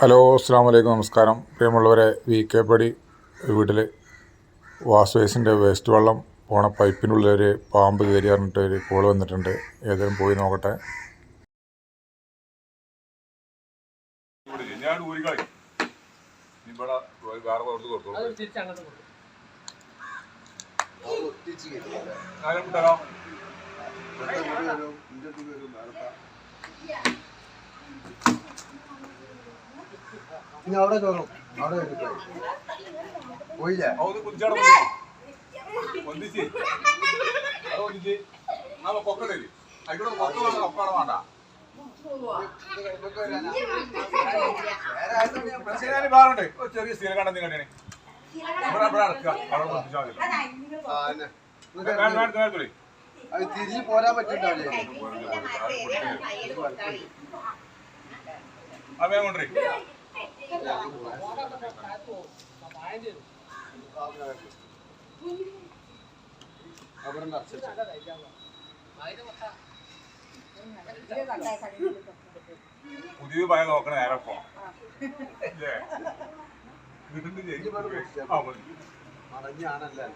Hello അസ്സാം വലൈക്കും നമസ്കാരം. പ്രിയമുള്ളവരെ വി കെ പടി വീട്ടിൽ വാസ്വേസിന്റെ വേസ്റ്റ് വെള്ളം പോണ പൈപ്പിനുള്ളിൽ ഒരു പാമ്പ് കയറി പറഞ്ഞിട്ട് ഒരു കോൾ വന്നിട്ടുണ്ട്. ഏതെങ്കിലും പോയി നോക്കട്ടെ. ഞാൻ ഇനി അവിടെ കയറും അവിടെ പോയില്ലേ? ചെറിയ സ്ഥിരം കണ്ടേ. അത് തിരിഞ്ഞ് പോരാൻ പറ്റുന്നുണ്ടാവില്ലേ അത് വേഗം പുതിയ ഭയ നോക്കണ നേരെ പോ. ഇല്ലേ? വണ്ടി മതി. മടങ്ങിയാണല്ലേ?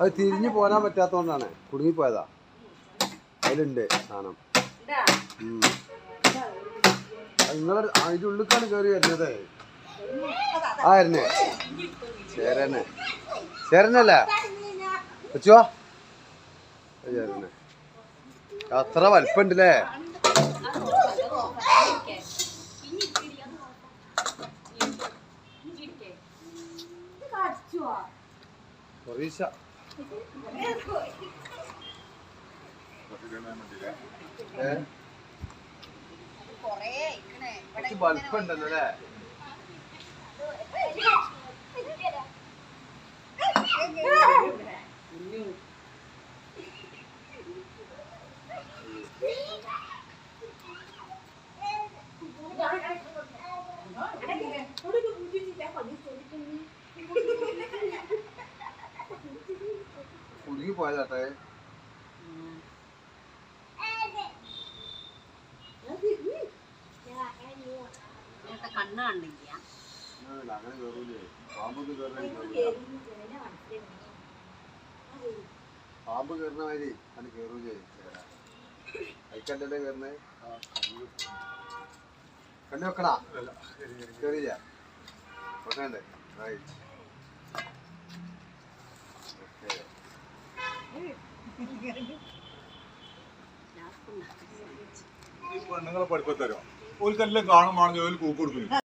അത് തിരിഞ്ഞു പോരാൻ പറ്റാത്തോണ്ടാണ്. കുടുങ്ങിപ്പോയതാ. അതിലുണ്ട് സാധനം. നിങ്ങൾ അതിന്റെ ഉള്ളിക്കാണ് കയറി വരുന്നത്. ആ വരുന്നേ ചേരനെ. ചേരനല്ലേ. വെച്ചോ ചേരനെ. അത്ര വലിപ്പുണ്ടല്ലേ ഒറീസ കുറച്ച് വലിപ്പുണ്ടല്ലോ അല്ലേ കുടുങ്ങി പോയതാട്ടെ. കണ്ണ് കണ്ടില്ല. है അങ്ങനെ കയറൂലേ പാമ്പ് കയറാൻ പാമ്പ് കയറുന്ന മാതിരി അങ്ങനെ കയറൂലേ അയക്കണ്ടല്ലേ കയറുന്നേ കണ്ണു വെക്കണാ? കയറിയില്ല വെക്കണ്ടേ? റൈറ്റ് ഈ പെണ്ണുങ്ങളെ പഠിപ്പത്തരോ? ഓൽക്കെല്ലാം കാണുമ്പോഴാണെങ്കിൽ ജോലി കൂപ്പ് കൊടുക്കുന്നു